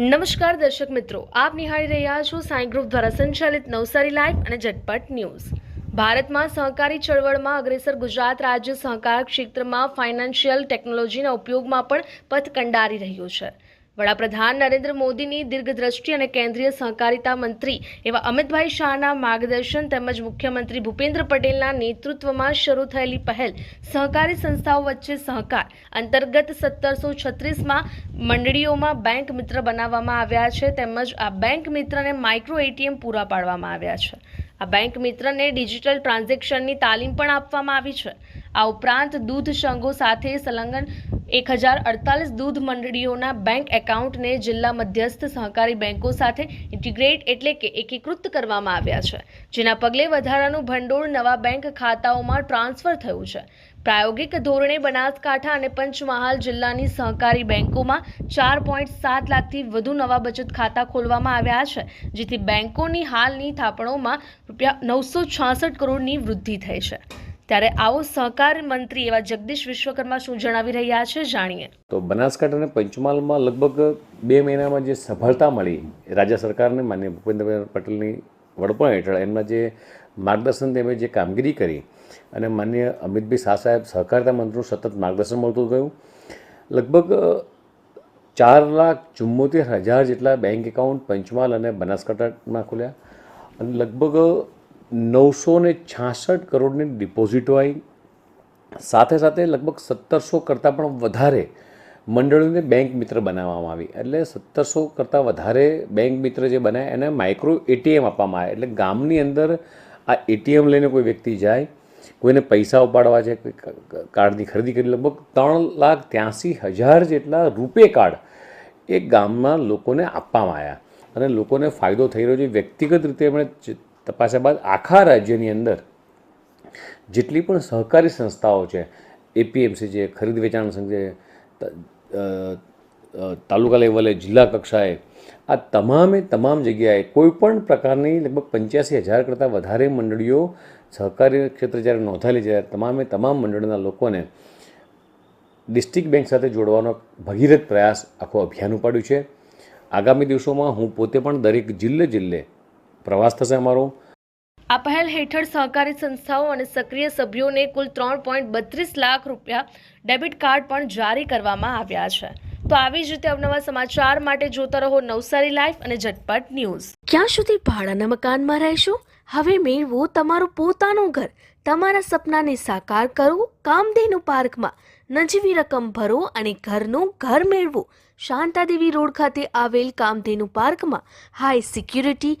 નમસ્કાર દર્શક મિત્રો, આપ નિહાળી રહ્યા છો સાઈ ગ્રુપ દ્વારા સંચાલિત નવસારી લાઈવ અને ઝટપટ ન્યૂઝ. ભારતમાં સહકારી ચળવળમાં અગ્રેસર ગુજરાત રાજ્ય સહકાર ક્ષેત્રમાં ફાઇનાન્શિયલ ટેકનોલોજીના ઉપયોગમાં પણ પથ કંડારી રહ્યું છે. વડાપ્રધાન નરેન્દ્ર મોદીની દીર્ઘદ્રષ્ટિ અને કેન્દ્રીય સહકારિતા મંત્રી એવા અમિતભાઈ શાહના માર્ગદર્શન તેમજ મુખ્યમંત્રી ભૂપેન્દ્ર પટેલના નેતૃત્વમાં શરૂ થયેલી પહેલ સહકારી સંસ્થાઓ વચ્ચે સહકાર અંતર્ગત સત્તરસો છત્રીસમાં મંડળીઓમાં બેંક મિત્ર બનાવવામાં આવ્યા છે તેમજ આ બેંક મિત્રને માઇક્રો એટીએમ પૂરા પાડવામાં આવ્યા છે. આ બેંક મિત્રને ડિજિટલ ટ્રાન્ઝેક્શનની તાલીમ પણ આપવામાં આવી છે. આ ઉપરાંત દૂધ સંઘો સાથે સંલગ્ન એક હજાર અડતાલીસ દૂધ મંડળીઓના બેંક એકાઉન્ટને જિલ્લા મધ્યસ્થ સહકારી બેંકો સાથે ઇન્ટિગ્રેટ એટલે કે એકીકૃત કરવામાં આવ્યા છે, જેના પગલે વધારાનું ભંડોળ નવા બેંક ખાતાઓમાં ટ્રાન્સફર થયું છે. પ્રાયોગિક ધોરણે બનાસકાંઠા અને પંચમહાલ જિલ્લાની સહકારી બેંકોમાં ચાર પોઈન્ટ સાત લાખથી વધુ નવા બચત ખાતા ખોલવામાં આવ્યા છે, જેથી બેંકોની હાલની થાપણોમાં રૂપિયા નવસો છાસઠ કરોડની વૃદ્ધિ થઈ છે. ત્યારે આવો સહકાર મંત્રી એવા જગદીશ વિશ્વકર્મા શું જણાવી રહ્યા છે, જાણીએ. તો બનાસકાંઠા અને પંચમહાલમાં લગભગ બે મહિનામાં જે સફળતા મળી રાજ્ય સરકારને માન્ય ભૂપેન્દ્રભાઈ પટેલની વડપણ હેઠળ એમના જે માર્ગદર્શન તેમણે જે કામગીરી કરી અને માન્ય અમિતભાઈ શાહ સાહેબ સહકારિતા મંત્રીનું સતત માર્ગદર્શન મળતું ગયું. લગભગ ચાર લાખ ચુમ્મોતેર હજાર જેટલા બેંક એકાઉન્ટ પંચમહાલ અને બનાસકાંઠામાં ખોલ્યા અને લગભગ નવસો ને છાસઠ કરોડની ડિપોઝિટો આવી સાથે સાથે લગભગ સત્તરસો કરતાં પણ વધારે મંડળીઓને બેંક મિત્ર બનાવવામાં આવી. એટલે સત્તરસો કરતાં વધારે બેંક મિત્ર જે બનાવ્યા એને માઇક્રો એટીએમ આપવામાં આવે. એટલે ગામની અંદર આ એટીએમ લઈને કોઈ વ્યક્તિ જાય, કોઈને પૈસા ઉપાડવા છે કાર્ડની ખરીદી કરી, લગભગ ત્રણ લાખ ત્યાંસી હજાર જેટલા રૂપે કાર્ડ એ ગામના લોકોને આપવામાં આવ્યા. અને લોકોને ફાયદો થઈ રહ્યો છે. વ્યક્તિગત રીતે એમણે તપાસ્યા બાદ આખા રાજ્યની અંદર જેટલી પણ સહકારી સંસ્થાઓ છે એપીએમસી છે ખરીદ વેચાણ સંઘ છે તાલુકા લેવલે, જિલ્લા કક્ષાએ, આ તમામે તમામ જગ્યાએ કોઈપણ પ્રકારની લગભગ પંચ્યાસી હજાર કરતાં વધારે મંડળીઓ સહકારી ક્ષેત્રે જ્યારે નોંધાયેલી છે તમામે તમામ મંડળીના લોકોને ડિસ્ટ્રિક્ટ બેંક સાથે જોડવાનો ભગીરથ પ્રયાસ આખો અભિયાન ઉપાડ્યું છે. આગામી દિવસોમાં હું પોતે પણ દરેક જિલ્લે જિલ્લે પ્રવાસ થશે અમારો. આ પહેલ હેઠળ સહકારી સંસ્થાઓ અને સક્રિય સભ્યોને કુલ ત્રણ પોઈન્ટ બત્રીસ લાખ રૂપિયા ડેબિટ કાર્ડ પણ જારી કરવામાં આવ્યા છે. તો આવી જ રીતે અવનવા સમાચાર માટે જોતા રહો નવસારી લાઈફ અને ઝટપટ ન્યૂઝ. ક્યાં સુધી ભાડાના મકાનમાં રહેશો? હવે મેળવો તમારું પોતાનું ઘર. તમારા સપનાને સાકાર કરો કામધેનુ પાર્કમાં. નજીવી રકમ ભરો અને ઘરનું ઘર મેળવો. શાંતાદેવી રોડ ખાતે આવેલ કામધેનુ પાર્કમાં high security